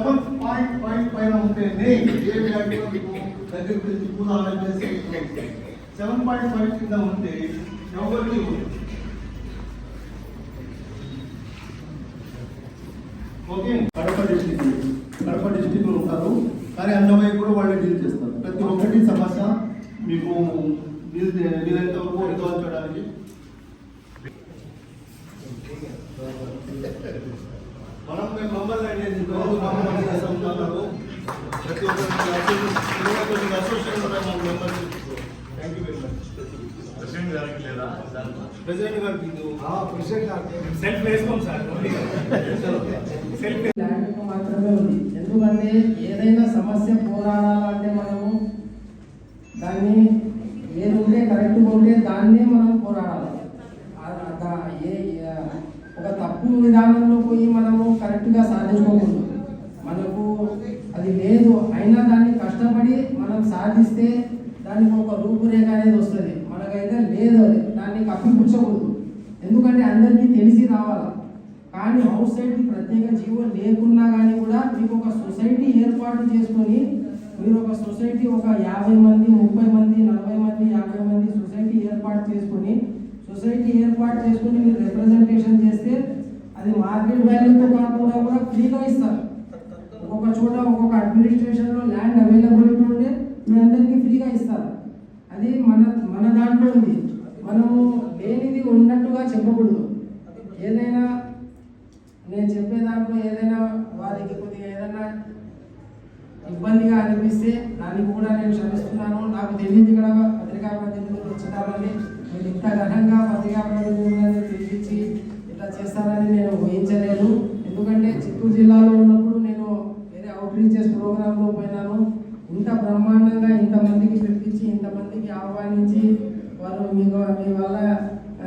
Society act కూడా మీకు దగ్గర పిలిచి పూల అరేంజ్ చేసి సెవెన్ పాయింట్ ఫైవ్ కింద ఉంటే ఎవరికి ఓకే కడప డిస్టిక్ కడప డిస్టిక్లో ఉంటారు కానీ అన్నమయ్య కూడా వాళ్ళే డీల్ చేస్తారు ప్రతి ఒక్కటి సమస్య మీకు వీలైనంత వరకు రిజాల్వ్ చేయడానికి మనం మేము మమ్మల్ని అండి రోజు మమ్మల్ని చేస్తున్నారు ప్రతి ఒక్కరికి అసోసియేషన్ ఉన్నాయి మా members thank you very much president గారికి లేదా? ప్రెసిడెంట్ గారికి ఇది. సెల్ఫ్ వేసుకోండి సార్ సెల్ఫ్ మాత్రమే ఉంది. ఎందుకంటే ఏదైనా సమస్య పోరాడాలంటే మనము దాన్ని ఏది ఉంటే కరెక్ట్గా ఉంటే దాన్నే మనం పోరాడాలి. ఏ- ఒక తప్పు విధానంలో పోయి మనము కరెక్ట్గా సాధించుకోకూడదు మనకు అది లేదు. అయినా దాన్ని కష్టపడి మనం సాధిస్తే దానికి ఒక రూపురేఖ అనేది వస్తుంది. మనకైతే లేదు అది. దాన్ని కప్పిపుచ్చకూడదు. ఎందుకంటే అందరికీ తెలిసి రావాలి? కానీ అవుట్ సైడ్ ప్రత్యేక జీవో లేకున్నా కానీ కూడా మీకు ఒక సొసైటీ ఏర్పాటు చేసుకొని మీరు ఒక సొసైటీ ఒక యాభై మంది ముప్పై మంది నలభై మంది యాభై మంది సొసైటీ ఏర్పాటు చేసుకొని సొసైటీ ఏర్పాటు చేసుకొని మీరు రిప్రజెంటేషన్ అది మార్కెట్ వాల్యూతో కాకుండా కూడా ఫ్రీగా ఇస్తారు. ఒక్కొక్క చోట ఒక్కొక్క అడ్మినిస్ట్రేషన్లో ల్యాండ్ అవైలబిలిటీ ఉంటే మీ అందరికీ ఫ్రీగా ఇస్తారు. అది మన మన దాంట్లో ఉంది. మనము లేనిది ఉన్నట్టుగా చెప్పకూడదు. ఏదైనా నేను చెప్పే దాంట్లో ఏదైనా వారికి కొద్దిగా ఏదైనా ఇబ్బందిగా అనిపిస్తే దానికి కూడా నేను క్షమిస్తున్నాను. నాకు తెలియదు ఇక్కడ పత్రికా ప్రతినిధులు వచ్చినారని మీరు ఇంత ఘనంగా పత్రికా ప్రతినిధులు చేస్తారని నేను ఊహించలేదు ఎందుకంటే చిత్తూరు జిల్లాలో ఉన్నప్పుడు నేను వేరే అవుట్రీచెస్ ప్రోగ్రాంలో పోయినాను. ఇంత బ్రహ్మాండంగా ఇంతమందికి పిలిపించి ఇంతమందికి ఆహ్వానించి వారు మీకు మీ వల్ల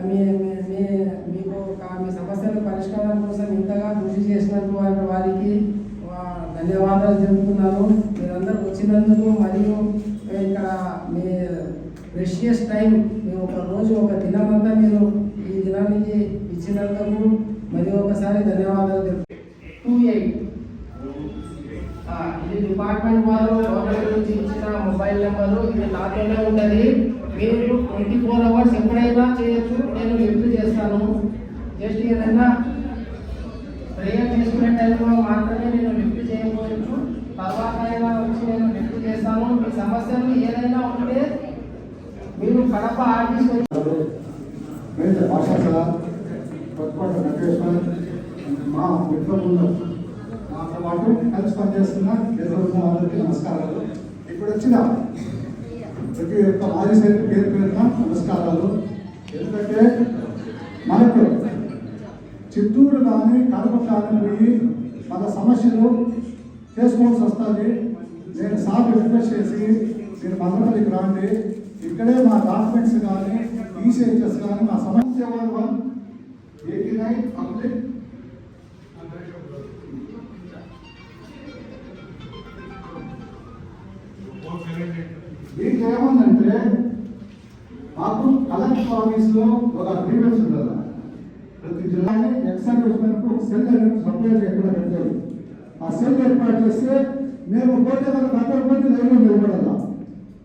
మీ మీ- మీ- మీకు మీ సమస్యల పరిష్కారం కోసం ఇంతగా కృషి చేసినందుకు వారి వారికి ధన్యవాదాలు చెబుతున్నాను మీరందరూ వచ్చినందుకు మరియు ఇక్కడ మీ ప్రెషియస్ టైం మేము ఒక రోజు ఒక దినమంతా మీరు ఈ దినానికి ఇచ్చినందుకు మరి ధన్యవాదాలు తెలుపు టూ ఎయిట్ ఇది డిపార్ట్మెంట్ వారు గవర్నమెంట్ నుంచి ఇచ్చిన మొబైల్ నెంబరు ఇది నాతోనే ఉంటుంది. మీరు ట్వంటీ ఫోర్ అవర్స్ ఎప్పుడైనా చేయొచ్చు నేను లిఫ్ట్ చేస్తాను. జస్ట్ ఏదైనా ప్రేయర్ చేసుకునే టైంలో మాత్రమే నేను లిఫ్ట్ చేయకపోవచ్చు. తర్వాత అయినా వచ్చి నేను లిఫ్ట్ చేస్తాను. మీ సమస్యలు ఏదైనా ఉంటే మీరు కడప ఆర్టీసీ మా మిత్రులు నాతో పాటు కలిసి పనిచేస్తున్న ఎదురు అందరికీ నమస్కారాలు. ఇప్పుడు వచ్చిన ప్రతి ఒక్క మాజీ సైనికు పేరు పేరున నమస్కారాలు. ఎందుకంటే మనకు చిత్తూరు కానీ కడప కానీ పోయి మన సమస్యలు చేసుకోవాల్సి వస్తుంది. నేను సార్ రిక్వెస్ట్ చేసి మీరు మందపల్లికి రాండి. ఇక్కడే మా డాక్యుమెంట్స్ కానీ ఈసీహెచ్ఎస్ కానీ మా సమస్య వన్ ఎయిటీ నైన్ పబ్లిక్ దీనికి ఏముందంటే మాకు కలెక్టర్ ఆఫీస్లో ఒక అగ్రిమెంట్స్ ఉండదు ప్రతి జిల్లాని ఎక్సర్విస్మెంట్ ఒక సెల్ సప్లై సపరేట్ ఎక్కడ పెట్టారు. ఆ సెల్ ఏర్పాటు చేస్తే మేము పోతే వాళ్ళకి అక్కడ పోతే లైన్లో నిలబడాల?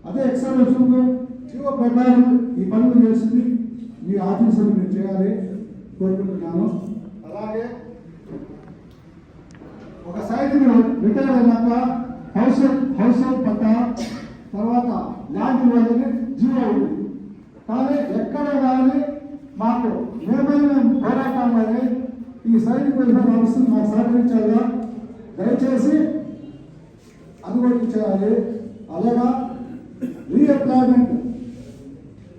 అదే ఎక్సర్విస్మెంట్ జీవో ప్రకారం ఈ పనులు చేసింది మీ ఆఫీసర్ మీరు చేయాలి కోరుకుంటున్నాను. అలాగే ఒక సైడ్ మీరు రిటైర్ అయినాక హౌస్ హౌస్ హోల్డ్ పట్టా. తర్వాత ల్యాండ్ ఇవ్వాలని జీరో ఉంది. కానీ ఎక్కడ కానీ మాకు మేమైనా పోరాటం కానీ ఈ సైనిక వెల్ఫేర్ ఆఫీస్ మాకు సహకరించాలా? దయచేసి అది చేయాలి. అలాగా రీఎంప్లాయ్మెంట్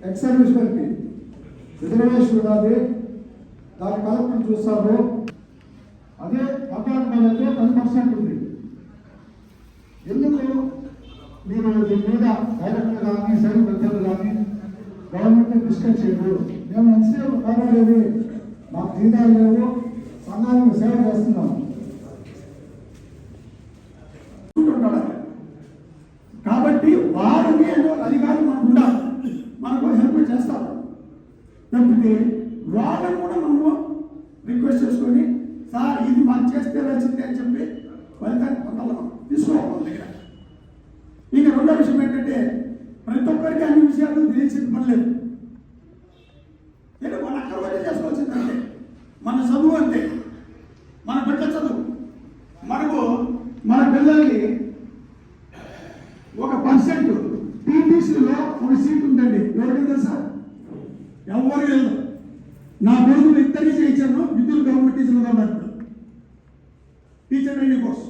ఎక్స్ రిజర్వేషన్ ఉన్నది దాని కలెక్టర్ చూస్తారు అదే అపార్ట్మెంట్ అయితే పది పర్సెంట్ ఉంది. ఎందుకు? మీరు దీని మీద డైరెక్టర్ కానీ సైడ్ పెద్దలు కానీ గవర్నమెంట్ డిస్కస్ చేయరు. మేము ఎంతసేపు పోరాడేది మాకు జీతాలు లేవు సంఘానికి సేవ చేస్తున్నాము కాబట్టి వారు నేను అధికారం మనకు ఉండాలి. మనకు హెల్ప్ చేస్తారు. తప్పితే వాళ్ళని కూడా మనము రిక్వెస్ట్ చేసుకొని సార్ ఇది మనం చేస్తే వచ్చింది? అని చెప్పి ఫలితాన్ని పొందాలి మనం తీసుకోవాలి వాళ్ళ దగ్గర రెండో విషయం ఏంటంటే ప్రతి ఒక్కరికి అన్ని విషయాలు తెలిసిన పని లేదు. ఏంటంటే మన అక్కడ వరకు చేసుకోవాల్సిందంటే మన చదువు అంటే మన బిడ్డ చదువు. మనకు మన పిల్లలకి ఒక పర్సెంట్ టీటీసీలో ఒక సీట్ ఉందండి. ఎవరికి తెలుసా? ఎవరు లేదు. నా కొడుకులు ఇద్దరికి చేయించాను ఇద్దరు గవర్నమెంట్ టీచర్లుగా ఉన్నారు టీచర్ ట్రైనింగ్ కోర్స్.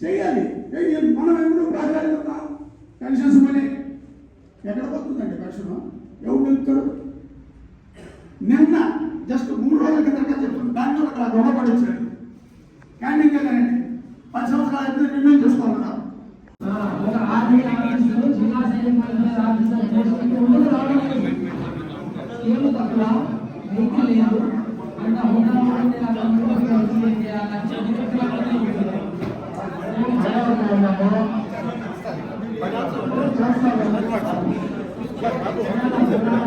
చేయాలి. చేయాలి. మనం ఎప్పుడు ప్రాధాన్యత పెన్షన్స్ మనీ ఎక్కడ పోతుందండి పెన్షన్? ఎవరు నిలుపుతాడు నిన్న జస్ట్ మూడు రోజుల కింద చెప్తుంది దాన్ని అక్కడ గొడవపడి వచ్చాడు క్యాండింగ్ వెళ్ళారండి పది సంవత్సరాలు అయితే నిర్ణయం చేసుకోవాలన్నా ఏమో అంటే 何?